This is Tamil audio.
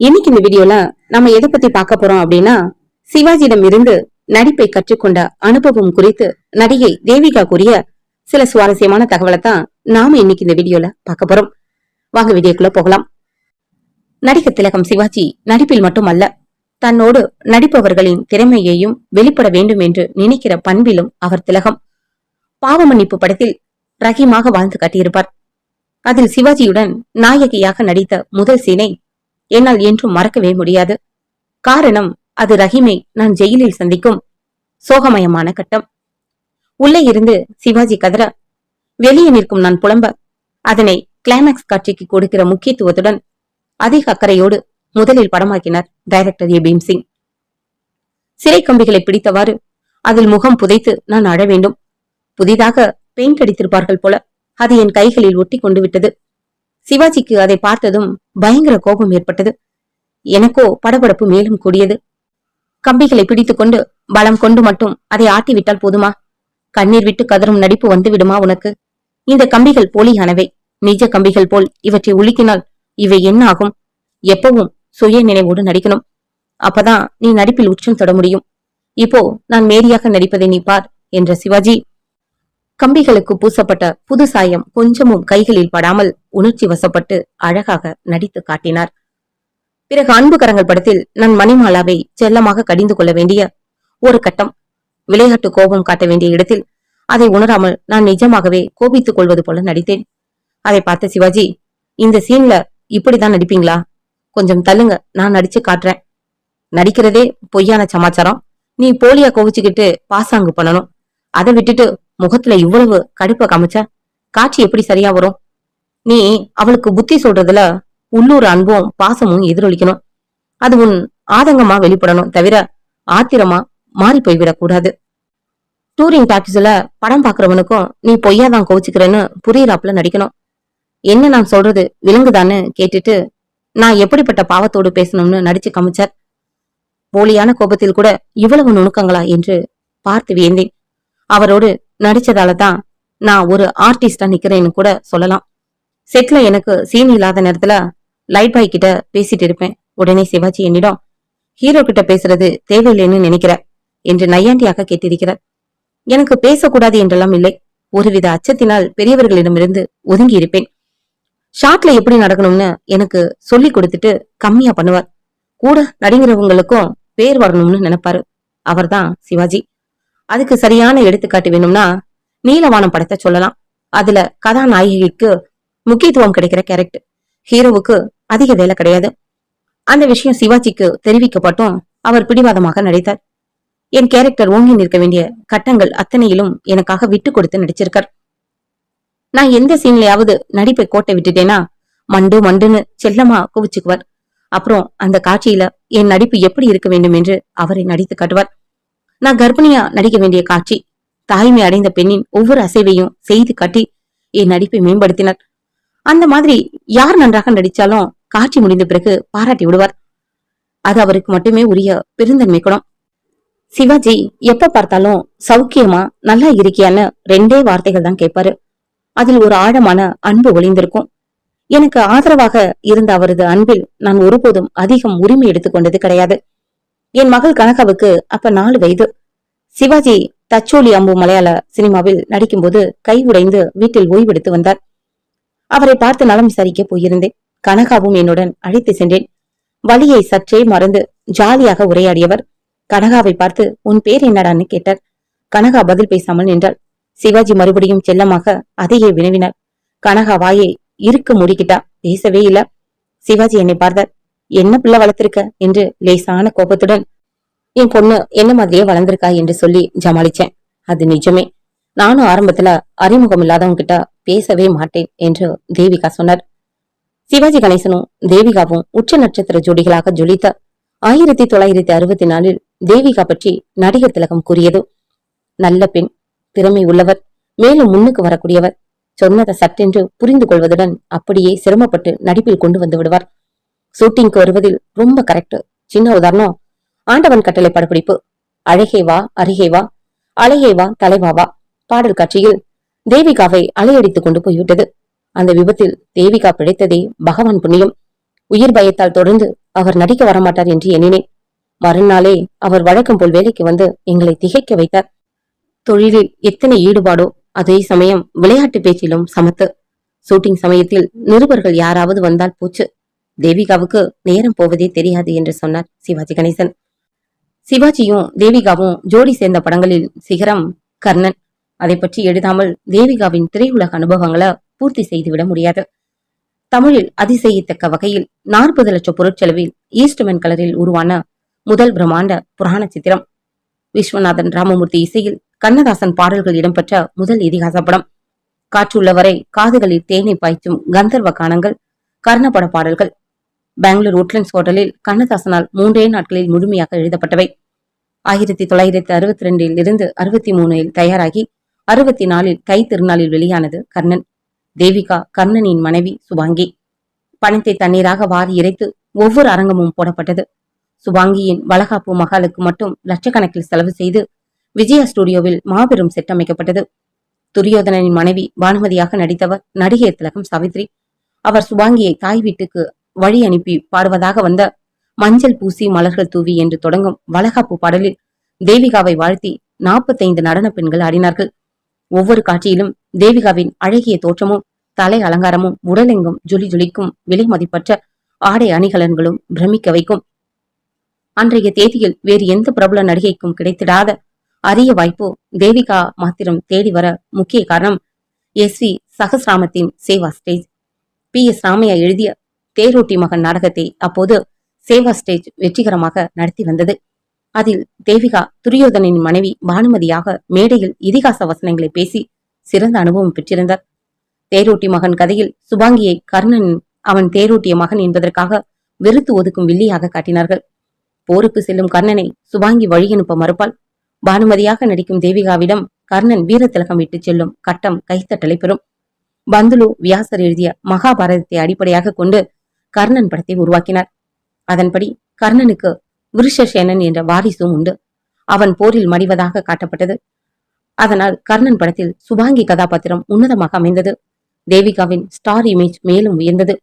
இன்னைக்கு இந்த வீடியோல நம்ம எதை பத்தி பார்க்க போறோம் அப்படின்னா சிவாஜியிடம் இருந்து நடிப்பை கற்றுக்கொண்ட அனுபவம் குறித்து நடிகை தேவிகா கூறிய சில சுவாரஸ்யமான தகவலை தான் நாம இன்னைக்கு இந்த வீடியோல பார்க்க போறோம். வாங்க வீடியோக்குள்ள போகலாம். நடிகர் திலகம் சிவாஜி நடிப்பில் மட்டுமல்ல தன்னோடு நடிப்பவர்களின் திறமையையும் வெளிப்பட வேண்டும் என்று நினைக்கிற பண்பிலும் அவர் திலகம். பாவமன்னிப்பு படத்தில் ரஹீமாக வாழ்ந்து கட்டியிருப்பார். அதில் சிவாஜியுடன் நாயகியாக நடித்த முதல் சீனை என்னால் என்றும் மறக்கவே முடியாது. காரணம் அது ரஹீமை நான் ஜெயிலில் சந்திக்கும் சோகமயமான கட்டம். உள்ளே இருந்து சிவாஜி கதற வெளியே நிற்கும் நான் புலம்ப அதனை கிளைமேக்ஸ் காட்சிக்கு கொடுக்கிற முக்கியத்துவத்துடன் அதிக அக்கறையோடு முதலில் படமாக்கினார் டைரக்டர் ஏ. பீம் சிங் சிறை கம்பிகளை பிடித்தவாறு அதில் முகம் புதைத்து நான் அழ வேண்டும். புதிதாக பெயிண்ட் அடித்திருப்பார்கள் போல அது என் கைகளில் ஒட்டி கொண்டு விட்டது. சிவாஜிக்கு அதை பார்த்ததும் பயங்கர கோபம் ஏற்பட்டது. எனக்கோ படபடப்பு மேலும் கூடியது. கம்பிகளை பிடித்துக்கொண்டு பலம் கொண்டு மட்டும் அதை ஆட்டிவிட்டால் போதுமா? கண்ணீர் விட்டு கதறும் நடிப்பு வந்து விடுமா உனக்கு? இந்த கம்பிகள் போலியானவை. நிஜ கம்பிகள் போல் இவற்றை உலுக்கினால் இவை என்ன ஆகும்? எப்பவும் சுய நினைவோடு நடிக்கணும். அப்பதான் நீ நடிப்பில் உச்சம் தொட முடியும். இப்போ நான் மேரியாக நடிப்பதை நீ பார் என்ற சிவாஜி கம்பிகளுக்கு பூசப்பட்ட புது சாயம் கொஞ்சமும் கைகளில் படாமல் உணர்ச்சி வசப்பட்டு அழகாக நடித்து காட்டினார். பிறகு அன்பு கரங்கள் படத்தில் நான் மணிமாலாவை செல்லமாக கடிந்து கொள்ள வேண்டிய ஒரு கட்டம் விளையாட்டு கோபம் காட்ட வேண்டிய இடத்தில் அதை உணராமல் நான் நிஜமாகவே கோபித்துக் கொள்வது போல நடித்தேன். அதை பார்த்த சிவாஜி இந்த சீன்ல இப்படிதான் நடிப்பீங்களா? கொஞ்சம் தள்ளுங்க நான் நடிச்சு காட்டுறேன். நடிக்கிறதே பொய்யான சமாச்சாரம். நீ போலியா கோவிச்சுக்கிட்டு பாசாங்கு பண்ணணும். அதை விட்டுட்டு முகத்துல இவ்வளவு கடுப்ப கமிச்ச? காட்சி எப்படி சரியா வரும்? நீ அவளுக்கு புத்தி சொல்றதுல உள்ளூர் அன்பும் பாசமும் எதிரொலிக்கணும். அது உன் ஆதங்கமா வெளிப்படணும் தவிர ஆத்திரமா மாறி போய்விடக் கூடாது டூரிங் டாக்ஸில படம் பாக்குறவனுக்கும் நீ பொய்யாதான் கோவிச்சுக்கிறேன்னு புரியறாப்புல நடிக்கணும். என்ன நான் சொல்றது விலங்குதான்னு கேட்டுட்டு நான் எப்படிப்பட்ட பாவத்தோடு பேசணும்னு நடிச்சு காமிச்சார். போலியான கோபத்தில் கூட இவ்வளவு நுணுக்கங்களா என்று பார்த்து வியந்தேன். அவரோடு நடிச்சதால தான் நான் ஒரு ஆர்டிஸ்டா நிக்கிறேன்னு கூட சொல்லலாம். செட்ல எனக்கு சீன் இல்லாத நேரத்துல லைட் பாய் கிட்ட பேசிட்டு இருப்பேன். உடனே சிவாஜி என்னிடம் ஹீரோ கிட்ட பேசுறது தேவையில்லைன்னு நினைக்கிற என்று நையாண்டியாக கேட்டிருக்கிறார். எனக்கு பேசக்கூடாது என்றெல்லாம் இல்லை. ஒருவித அச்சத்தினால் பெரியவர்களிடமிருந்து ஒதுங்கி இருப்பேன். ஷாட்ல எப்படி நடக்கணும்னு எனக்கு சொல்லி கொடுத்துட்டு கம்மியா பண்ணுவார். கூட நடிக்கிறவங்களுக்கும் பேர் வரணும்னு நினைப்பாரு. அவர்தான் சிவாஜி. அதுக்கு சரியான எடுத்துக்காட்டு வேணும்னா நீலவானம் படத்தை சொல்லலாம். அதுல கதாநாயகிக்கு முக்கியத்துவம் கிடைக்கிற கேரக்டர் ஹீரோவுக்கு அதிக வேலை கிடையாது. அந்த விஷயம் சிவாஜிக்கு தெரிவிக்கப்பட்டும் அவர் பிடிவாதமாக நடித்தார். என் கேரக்டர் ஓங்கி நிற்க வேண்டிய கட்டங்கள் அத்தனையிலும் எனக்காக விட்டு கொடுத்து நடிச்சிருக்கார். நான் எந்த சீன்லயாவது நடிப்பை கோட்டை விட்டுட்டேனா மண்டு மண்டுன்னு செல்லமா குவிச்சுக்குவார். அப்புறம் அந்த காட்சியில என் நடிப்பு எப்படி இருக்க வேண்டும் என்று அவரை நடித்து காட்டுவார். நான் கர்ப்பிணியா நடிக்க வேண்டிய காட்சி. தாய்மை அடைந்த பெண்ணின் ஒவ்வொரு அசைவையும் செய்து காட்டி என் நடிப்பை மேம்படுத்தினார். அந்த மாதிரி யார் நன்றாக நடிச்சாலும் காட்சி முடிந்த பிறகு பாராட்டி விடுவார். அது அவருக்கு மட்டுமே உரிய பெருந்தன்மை குணம். சிவாஜி எப்ப பார்த்தாலும் சௌக்கியமா நல்லா இருக்கியான்னு ரெண்டே வார்த்தைகள் தான் கேட்பாரு. அதில் ஒரு ஆழமான அன்பு ஒளிந்திருக்கும். எனக்கு ஆதரவாக இருந்த அவரது அன்பில் நான் ஒருபோதும் அதிகம் உரிமை எடுத்துக்கொண்டது கிடையாது. என் மகள் கனகாவுக்கு அப்ப நாலு வயது. சிவாஜி தச்சோலி அம்பு மலையாள சினிமாவில் நடிக்கும்போது கை உடைந்து வீட்டில் ஓய்வெடுத்து வந்தார். அவரை பார்த்து நலம் விசாரிக்க போயிருந்தேன். கனகாவும் என்னுடன் அழைத்து சென்றேன். வலியை சற்றே மறந்து ஜாலியாக உரையாடியவர் கனகாவை பார்த்து உன் பேர் என்னடான்னு கேட்டார் கனகா பதில் பேசாமல் நின்றாள். சிவாஜி மறுபடியும் செல்லமாக அதையே வினவினார். கனகா வாயை இருக்க முடிக்கிட்டா பேசவே இல்ல. சிவாஜி என்னை பார்த்தார். என்ன பிள்ளை வளர்த்திருக்க? என்று லேசான கோபத்துடன் என் பொண்ணு என்ன மாதிரியே வளர்ந்திருக்கா என்று சொல்லி ஜமாளிச்சேன். அது நிஜமே. நானும் ஆரம்பத்துல அறிமுகம் இல்லாதவங்க கிட்ட பேசவே மாட்டேன் என்று தேவிகா சொன்னார். சிவாஜி கணேசனும் தேவிகாவும் உச்ச நட்சத்திர ஜோடிகளாக ஜொலித்த ஆயிரத்தி தொள்ளாயிரத்தி அறுபத்தி நாலில் தேவிகா பற்றி நடிகர் திலகம் கூறியது நல்ல பெண் திறமை உள்ளவர் மேலும் முன்னுக்கு வரக்கூடியவர். சொன்னதை சட்டென்று புரிந்து கொள்வதுடன் அப்படியே சிரமப்பட்டு நடிப்பில் கொண்டு வந்து விடுவார். ஷூட்டிங்க்கு வருவதில் ரொம்ப கரெக்ட் சின்ன உதாரணம் ஆண்டவன் கட்டளை படப்பிடிப்பு. அழகே வா அருகே வா அழகே வா தலைவா வா. பாடல் காட்சியில் தேவிகாவை அலையடித்துக் கொண்டு போய்விட்டது. அந்த விபத்தில் தேவிகா பிழைத்ததே பகவான் புண்ணியம். உயிர் பயத்தால் தொடர்ந்து அவர் நடிக்க வரமாட்டார் என்று எண்ணினேன். மறுநாளே அவர் வழக்கம் போல் வேலைக்கு வந்து எங்களை திகைக்க வைத்தார். தொழிலில் எத்தனை ஈடுபாடோ அதே சமயம் விளையாட்டு பேச்சிலும் சமத்து. ஷூட்டிங் சமயத்தில் நிருபர்கள் யாராவது வந்தால் போச்சு. தேவிகாவுக்கு நேரம் போவதே தெரியாது என்று சொன்னார் சிவாஜி கணேசன். சிவாஜியும் தேவிகாவும் ஜோடி சேர்ந்த படங்களில் சிகரம் கர்ணன் அதை பற்றி எழுதாமல் தேவிகாவின் திரையுலக அனுபவங்களை பூர்த்தி செய்துவிட முடியாது. தமிழில் அதிசயித்தக்க வகையில் நாற்பது லட்சம் பொருட்செலவில் ஈஸ்ட்மென் கலரில் உருவான முதல் பிரம்மாண்ட புராண சித்திரம். விஸ்வநாதன் ராமமூர்த்தி இசையில் கண்ணதாசன் பாடல்கள் இடம்பெற்ற முதல் இதிகாச படம். காற்றுள்ளவரை காதுகளில் தேனை பாய்ச்சும் கந்தர்வ கானங்கள் கர்ணபட பாடல்கள் பெங்களூர் உட்லண்ட்ஸ் ஹோட்டலில் கண்ணதாசனால் மூன்றே நாட்களில் முழுமையாக எழுதப்பட்டவை. ஆயிரத்தி தொள்ளாயிரத்தி அறுபத்தி ரெண்டில் இருந்து அறுபத்தி மூணில் தயாராகி அறுபத்தி நாலில் கை திருநாளில் வெளியானது கர்ணன். தேவிகா கர்ணனின் மனைவி சுபாங்கி. பணத்தை தண்ணீராக வாரி இறைத்து ஒவ்வொரு அரங்கமும் போடப்பட்டது. சுபாங்கியின் வளகாப்பு மகாலுக்கு மட்டும் லட்சக்கணக்கில் செலவு செய்து விஜயா ஸ்டுடியோவில் மாபெரும் செட் அமைக்கப்பட்டது. துரியோதனனின் மனைவி பானுமதியாக நடித்தவர் நடிகை திலகம் சாவித்ரி. அவர் சுபாங்கியை தாய் வீட்டுக்கு வழி அனுப்பி பாடுவதாக வந்த மஞ்சள் பூசி மலர்கள் தூவி என்று தொடங்கும் வளகாப்பு பாடலில் தேவிகாவை வாழ்த்தி நாற்பத்தைந்து நடன பெண்கள் ஆடினார்கள். ஒவ்வொரு காட்சியிலும் தேவிகாவின் அழகிய தோற்றமும் தலை அலங்காரமும் உடலெங்கும் ஜொலி ஜொலிக்கும் விலை மதிப்பற்ற ஆடை அணிகலன்களும் பிரமிக்க வைக்கும். அன்றைய தேதியில் வேறு எந்த பிரபல நடிகைக்கும் கிடைத்திடாத அரிய வாய்ப்பு தேவிகா மாத்திரம் தேடி வர முக்கிய காரணம் S V சகசிராமத்தின் Seva stage. P S Ramaiah எழுதிய தேரோட்டி மகன் நாடகத்தை அப்போது சேவா ஸ்டேஜ் வெற்றிகரமாக நடத்தி வந்தது. அதில் தேவிகா துரியோதனின் மனைவி பானுமதியாக மேடையில் இதிகாச வசனங்களை பேசி சிறந்த அனுபவம் பெற்றிருந்தார். தேரோட்டி மகன் கதையில் சுபாங்கியை கர்ணன் அவன் தேரோட்டிய மகன் என்பதற்காக வெறுத்து ஒதுக்கும் வில்லியாக காட்டினார்கள். போருக்கு செல்லும் கர்ணனை சுபாங்கி வழியனுப்ப மறுப்பால் பானுமதியாக நடிக்கும் தேவிகாவிடம் கர்ணன் வீரத்திலகம் விட்டு செல்லும் கட்டம் கைத்தட்டலை பெறும். பந்துலு வியாசர் எழுதிய மகாபாரதத்தை அடிப்படையாக கொண்டு கர்ணன் படத்தை உருவாக்கினார். அதன்படி கர்ணனுக்கு விருஷசேனன் என்ற வாரிசும் உண்டு. அவன் போரில் மடிவதாக காட்டப்பட்டது. அதனால் கர்ணன் படத்தில் சுபாங்கி கதாபாத்திரம் உன்னதமாக அமைந்தது. தேவிகாவின் ஸ்டார் இமேஜ் மேலும் உயர்ந்தது.